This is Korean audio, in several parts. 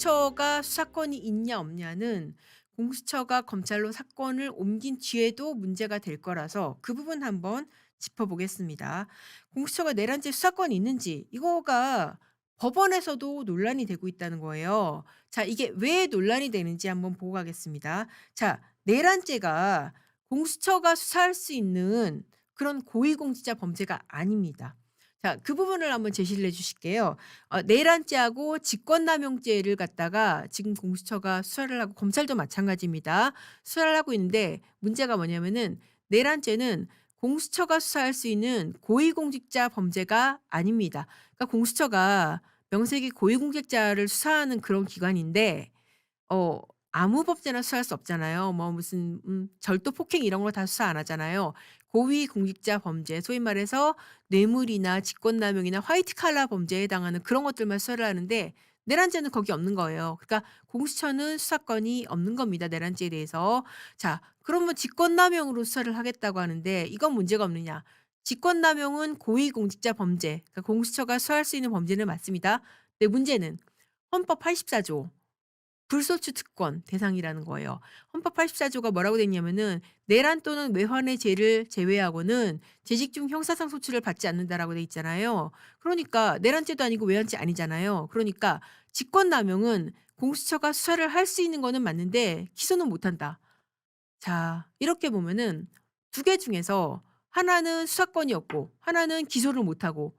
공수처가 수사권이 있냐 없냐는 공수처가 검찰로 사건을 옮긴 뒤에도 문제가 될 거라서 그 부분 한번 짚어보겠습니다. 공수처가 내란죄 수사권이 있는지 이거가 법원에서도 논란이 되고 있다는 거예요. 자, 이게 왜 논란이 되는지 한번 보고 가겠습니다. 자, 내란죄가 공수처가 수사할 수 있는 그런 고위공직자 범죄가 아닙니다. 자, 그 부분을 한번 제시를 해 주실게요. 어 내란죄하고 직권남용죄를 갖다가 지금 공수처가 수사를 하고 검찰도 마찬가지입니다. 수사를 하고 있는데 문제가 뭐냐면은 내란죄는 공수처가 수사할 수 있는 고위공직자 범죄가 아닙니다. 그러니까 공수처가 명색이 고위공직자를 수사하는 그런 기관인데 어 아무 법제나 수사할 수 없잖아요. 뭐 무슨 음 절도 폭행 이런 거다 수사 안 하잖아요. 고위 공직자 범죄 소위 말해서 뇌물이나 직권남용이나 화이트 칼라 범죄에 해당하는 그런 것들만 수사를 하는데 내란죄는 거기 없는 거예요. 그러니까 공수처는 수사권이 없는 겁니다. 내란죄에 대해서. 자, 그러면 직권남용으로 수사를 하겠다고 하는데 이건 문제가 없느냐? 직권남용은 고위공직자 범죄, 그러니까 공수처가 수사할 수 있는 범죄는 맞습니다. 근데 문제는 헌법 84조 불소추 특권 대상이라는 거예요. 헌법 84조가 뭐라고 돼 있냐면은 내란 또는 외환의 죄를 제외하고는 재직 중 형사상 소추를 받지 않는다라고 돼 있잖아요. 그러니까 내란죄도 아니고 외환죄 아니잖아요. 그러니까 직권 남용은 공수처가 수사를 할 수 있는 거는 맞는데 기소는 못 한다. 자, 이렇게 보면은 두 개 중에서 하나는 수사권이 없고 하나는 기소를 못 하고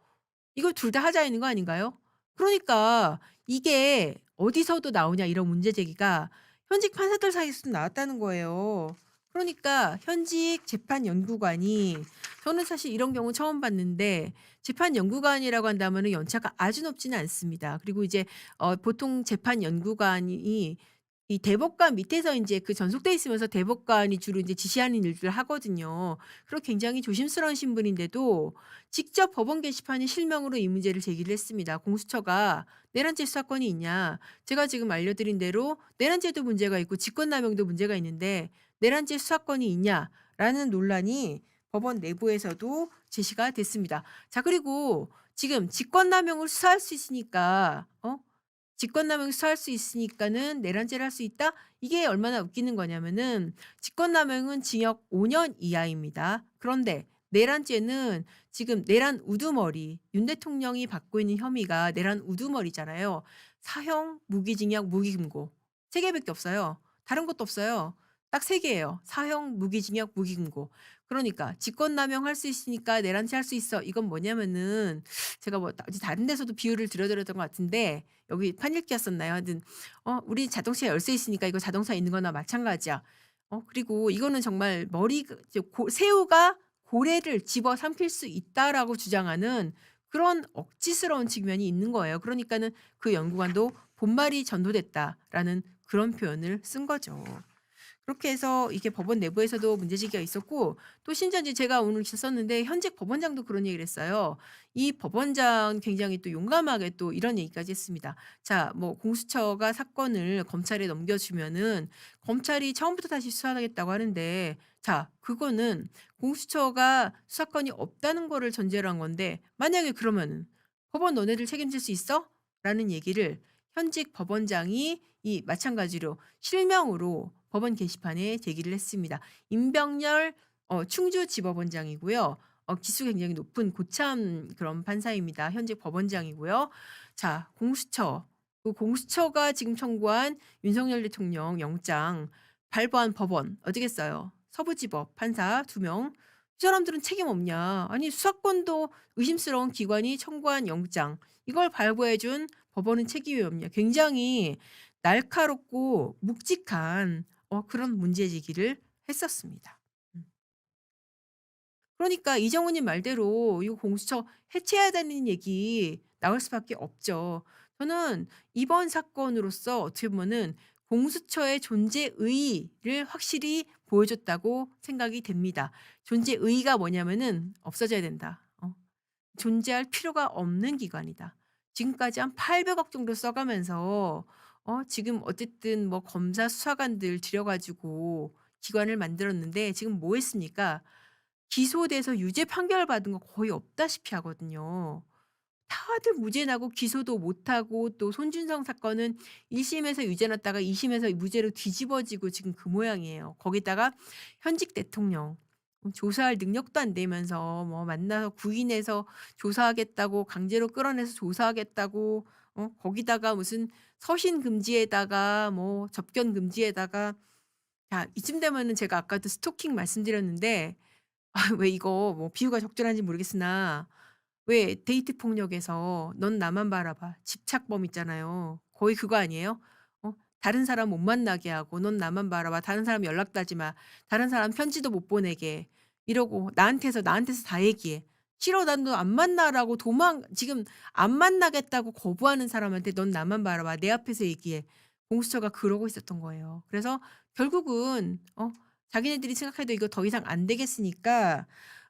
이걸 둘 다 하자는 거 아닌가요? 그러니까 이게 어디서도 나오냐 이런 문제 제기가 현직 판사들 사이에서도 나왔다는 거예요. 그러니까 현직 재판 연구관이 저는 사실 이런 경우 처음 봤는데 재판 연구관이라고 한다면은 연차가 아주 높지는 않습니다. 그리고 이제 어 보통 재판 연구관이 이 대법관 밑에서 인제 그 전속돼 있으면서 대법관이 주로 인제 지시하는 일들을 하거든요. 그리고 굉장히 조심스러운 신분인데도 직접 법원 게시판에 실명으로 이 문제를 제기를 했습니다. 공수처가 내란죄 수사권이 있냐. 제가 지금 알려드린 대로 내란죄도 문제가 있고 직권남용도 문제가 있는데 내란죄 수사권이 있냐라는 논란이 법원 내부에서도 제시가 됐습니다. 자, 그리고 지금 직권남용을 수사할 수 있으니까 어 직권남용 수사할 수 있으니까는 내란죄를 할 수 있다? 이게 얼마나 웃기는 거냐면은 직권남용은 징역 5년 이하입니다. 그런데 내란죄는 지금 내란 우두머리 윤 대통령이 받고 있는 혐의가 내란 우두머리잖아요. 사형, 무기징역, 무기금고. 3 개밖에 없어요. 다른 것도 없어요. 딱3 개예요. 사형, 무기징역, 무기금고. 그러니까 직권남용 할 수 있으니까 내란죄 할수 있어. 이건 뭐냐면은 제가 뭐 다른 데서도 비유를 드려 드렸던 것 같은데 여기 판읽기였었나요? 하여튼 어 "우리 자동차에 열쇠 있으니까 이거 자동차에 있는 거나 마찬가지야." 어 그리고 이거는 정말 머리 그고 새우가 고래를 집어 삼킬 수 있다라고 주장하는 그런 억지스러운 측면이 있는 거예요. 그러니까는 그 연구관도 "본말이 전도됐다."라는 그런 표현을 쓴 거죠. 그렇게 해서 이게 법원 내부에서도 문제제기가 있었고 또 심지어 제가 오늘 썼는데 현직 법원장도 그런 얘기를 했어요. 이 법원장 굉장히 또 용감하게 또 이런 얘기까지 했습니다. 자 뭐 공수처가 사건을 검찰에 넘겨주면은 검찰이 처음부터 다시 수사하겠다고 하는데 자 그거는 공수처가 수사권이 없다는 거를 전제로 한 건데 만약에 그러면은 "법원 너네들 책임질 수 있어?" 라는 얘기를 현직 법원장이 이 마찬가지로 실명으로 법원 게시판에 제기를 했습니다. 임병렬 어 충주지법원장이고요. 어 기수 굉장히 높은 고참 그런 판사입니다. 현직 법원장이고요. 자 공수처 그 공수처가 지금 청구한 윤석열 대통령 영장 발부한 법원 어디겠어요? 서부지법 판사 2 명. 이 사람들은 책임 없냐. 아니 수사권도 의심스러운 기관이 청구한 영장 이걸 발부해 준 법원은 책임이 없냐. 굉장히 날카롭고 묵직한 어 그런 문제 제기를 했었습니다. 음. 그러니까 이정훈님 말대로 이거 공수처 해체해야 되는 얘기 나올 수밖에 없죠. 저는 이번 사건으로서 어떻게 보면은 공수처의 존재 의의를 확실히 보여줬다고 생각이 됩니다. 존재 의의가 뭐냐면은 없어져야 된다. 어. 존재할 필요가 없는 기관이다. 지금까지 한 800억 정도 써 가면서 어 지금 어쨌든 뭐 검사 수사관들 들여 가지고 기관을 만들었는데 지금 뭐 했습니까? 기소돼서 유죄 판결 받은 거 거의 없다시피 하거든요. 다들 무죄 나고 기소도 못 하고 또 손준성 사건은 1 심에서 유죄 났다가 2 심에서 무죄로 뒤집어지고 지금 그 모양이에요. 거기다가 현직 대통령 음 조사할 능력도 안 되면서 뭐 만나서 구인해서 조사하겠다고 강제로 끌어내서 조사하겠다고 어 거기다가 무슨 서신 금지에다가 뭐 접견 금지에다가 야 이쯤 되면은 제가 아까도 스토킹 말씀드렸는데 아 왜 이거 뭐 비유가 적절한지 모르겠으나 왜 데이트 폭력에서 "넌 나만 바라봐." 집착범 있잖아요. 거의 그거 아니에요? 어 다른 사람 못 만나게 하고 "넌 나만 바라봐. 다른 사람 연락도 하지 마. 다른 사람 편지도 못 보내게." 이러고 나한테서 나한테서 다 얘기해. "싫어. 난너 안 만나."라고 도망 지금 안 만나겠다고 거부하는 사람한테 "넌 나만 바라봐. 내 앞에서 얘기해." 공수처가 그러고 있었던 거예요. 그래서 결국은 어 자기네들이 생각해도 이거 더 이상 안 되겠으니까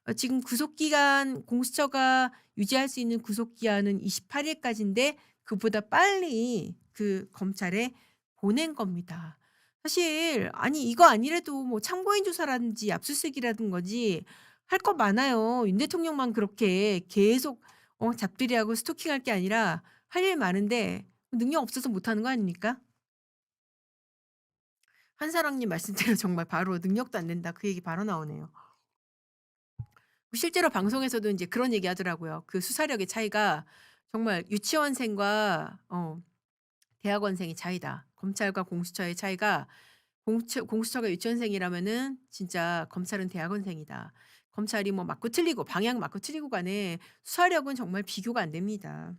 어 지금 구속 기간 공수처가 유지할 수 있는 구속 기한은 28 일까지인데 그보다 빨리 그 검찰에 보낸 겁니다. 사실 아니 이거 아니래도 뭐 참고인 조사라든지 압수수색이라든 거지 할 거 많아요. 윤 대통령만 그렇게 계속 어 잡들이하고 스토킹할 게 아니라 할 일 많은데 능력 없어서 못하는 거 아닙니까? 한사랑님 말씀대로 정말 바로 "능력도 안 된다." 그 얘기 바로 나오네요. 실제로 방송에서도 인제 그런 얘기 하더라고요. 그 수사력의 차이가 정말 유치원생과 어 대학원생의 차이다. 검찰과 공수처의 차이가 공처 공수처가 유치원생이라면은 진짜 검찰은 대학원생이다. 검찰이 뭐 맞고 틀리고 방향 맞고 틀리고 간에 수사력은 정말 비교가 안 됩니다.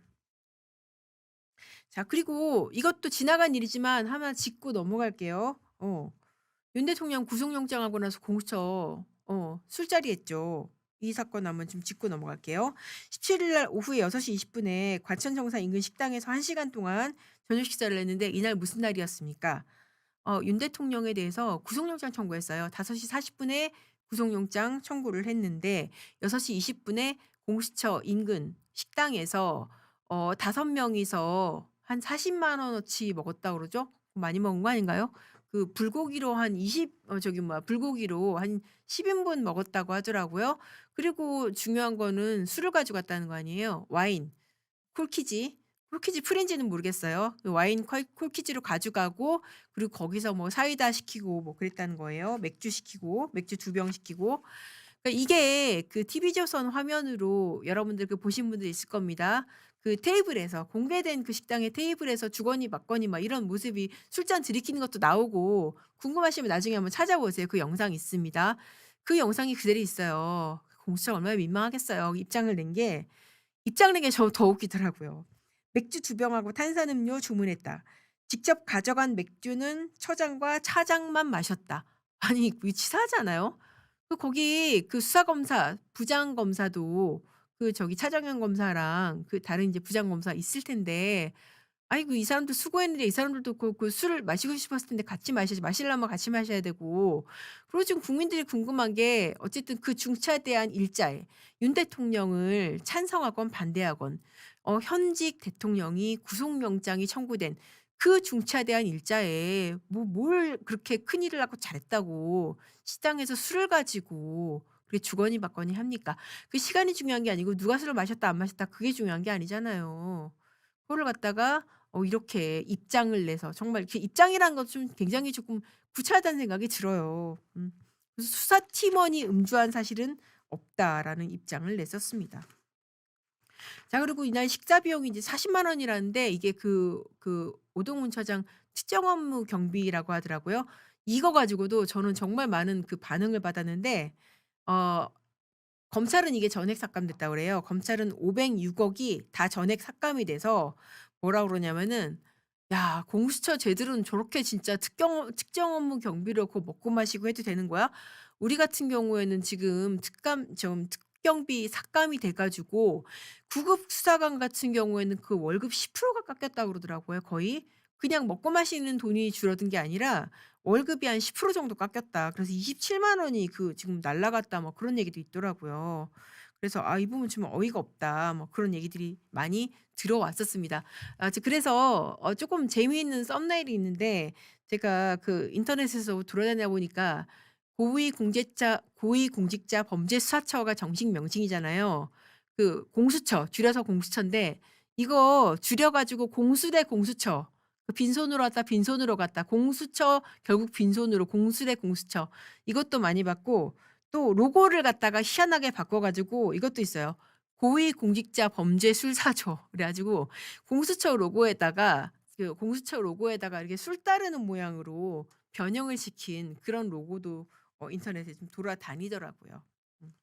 자 그리고 이것도 지나간 일이지만 하나 짚고 넘어갈게요. 어. 윤 대통령 구속영장하고 나서 공수처 어 술자리 했죠. 이 사건 한번 좀 짚고 넘어갈게요. 17일 날 오후 6시 20 분에 과천 정사 인근 식당에서 1 시간 동안 저녁 식사를 했는데 이날 무슨 날이었습니까? 어 윤 대통령에 대해서 구속영장 청구했어요. 5시 40 분에 구속영장 청구를 했는데 6시 20 분에 공수처 인근 식당에서 어 5 명이서 한 4 0만 원어치 먹었다고 그러죠? 많이 먹은 거 아닌가요? 그 불고기로 한 20 어 저기 뭐야 불고기로 한 10 인분 먹었다고 하더라고요. 그리고 중요한 거는 술을 가져갔다는 거 아니에요. 와인. 콜키지. 콜키지 프린지는 모르겠어요. 그 와인 콜 콜키지로 가져가고 그리고 거기서 뭐 사이다 시키고 뭐 그랬다는 거예요. 맥주 시키고 맥주 2병 시키고. 그러니까 이게 그 TV조선 화면으로 여러분들 그 보신 분들 있을 겁니다. 그 테이블에서 공개된 그 식당의 테이블에서 주거니 받거니 막 이런 모습이 술잔 들이키는 것도 나오고 궁금하시면 나중에 한번 찾아보세요. 그 영상 있습니다. 그 영상이 그대로 있어요. 공수처가 얼마나 민망하겠어요. 입장을 낸 게 입장 낸 게 저 더 웃기더라고요. " 맥주 두 병하고 탄산음료 주문했다. 직접 가져간 맥주는 처장과 차장만 마셨다." 아니 그 치사하지 않아요? 그 거기 그 수사검사 부장검사도 그 저기 차장현 검사랑 그 다른 이제 부장검사 있을 텐데 아이고 이 사람도 수고했는데 이 사람들도 그 그 술을 마시고 싶었을 텐데 같이 마셔야지 마시려면 같이 마셔야 되고 그리고 지금 국민들이 궁금한 게 어쨌든 그 중차대한 일자에 윤 대통령을 찬성하건 반대하건 어 현직 대통령이 구속영장이 청구된 그 중차대한 일자에 뭐 뭘 그렇게 큰 일을 하고 잘했다고 식당에서 술을 가지고 그게 주거니 받거니 합니까? 그 시간이 중요한 게 아니고 누가 술을 마셨다 안 마셨다 그게 중요한 게 아니잖아요. 그거를 갖다가 어 이렇게 입장을 내서 정말 이렇게 입장이라는 것좀 굉장히 조금 구차하다는 생각이 들어요. 음. 그래서 "수사 팀원이 음주한 사실은 없다."라는 입장을 냈었습니다. 자 그리고 이날 식사 비용이 이제 4 0만 원이라는데 이게 그그 오동훈 처장 특정 업무 경비라고 하더라고요. 이거 가지고도 저는 정말 많은 그 반응을 받았는데 어 검찰은 이게 전액 삭감됐다고 그래요. 검찰은 506 억이 다 전액 삭감이 돼서 뭐라 그러냐면은 "야 공수처 쟤들은 저렇게 진짜 특경 특정 업무 경비로 그거 먹고 마시고 해도 되는 거야? 우리 같은 경우에는 지금 특감 좀 특경비 삭감이 돼 가지고 구급 수사관 같은 경우에는 그 월급 10%가 깎였다고 그러더라고요 거의. 그냥 먹고 마시는 돈이 줄어든 게 아니라 월급이 한 10% 정도 깎였다. 그래서 2 7만 원이 그 지금 날라갔다 뭐 그런 얘기도 있더라고요. 그래서 '아 이 부분 좀 어이가 없다.' 뭐 그런 얘기들이 많이 들어왔었습니다. 아저 그래서 어 쪼끔 재미있는 썸네일이 있는데 제가 그 인터넷에서 돌아다니다 보니까 고위 공직자 고위 공직자 범죄 수사처가 정식 명칭이잖아요. 그 공수처 줄여서 공수처인데 이거 줄여 가지고 공수대 공수처 그 빈손으로 왔다 빈손으로 갔다 공수처 결국 빈손으로 공수대 공수처 이것도 많이 봤고 또 로고를 갖다가 희한하게 바꿔 가지고 이것도 있어요. 고위공직자 범죄 술사조 그래 가지고 공수처 로고에다가 그 공수처 로고에다가 이렇게 술 따르는 모양으로 변형을 시킨 그런 로고도 어 인터넷에 좀 돌아다니더라고요. 음.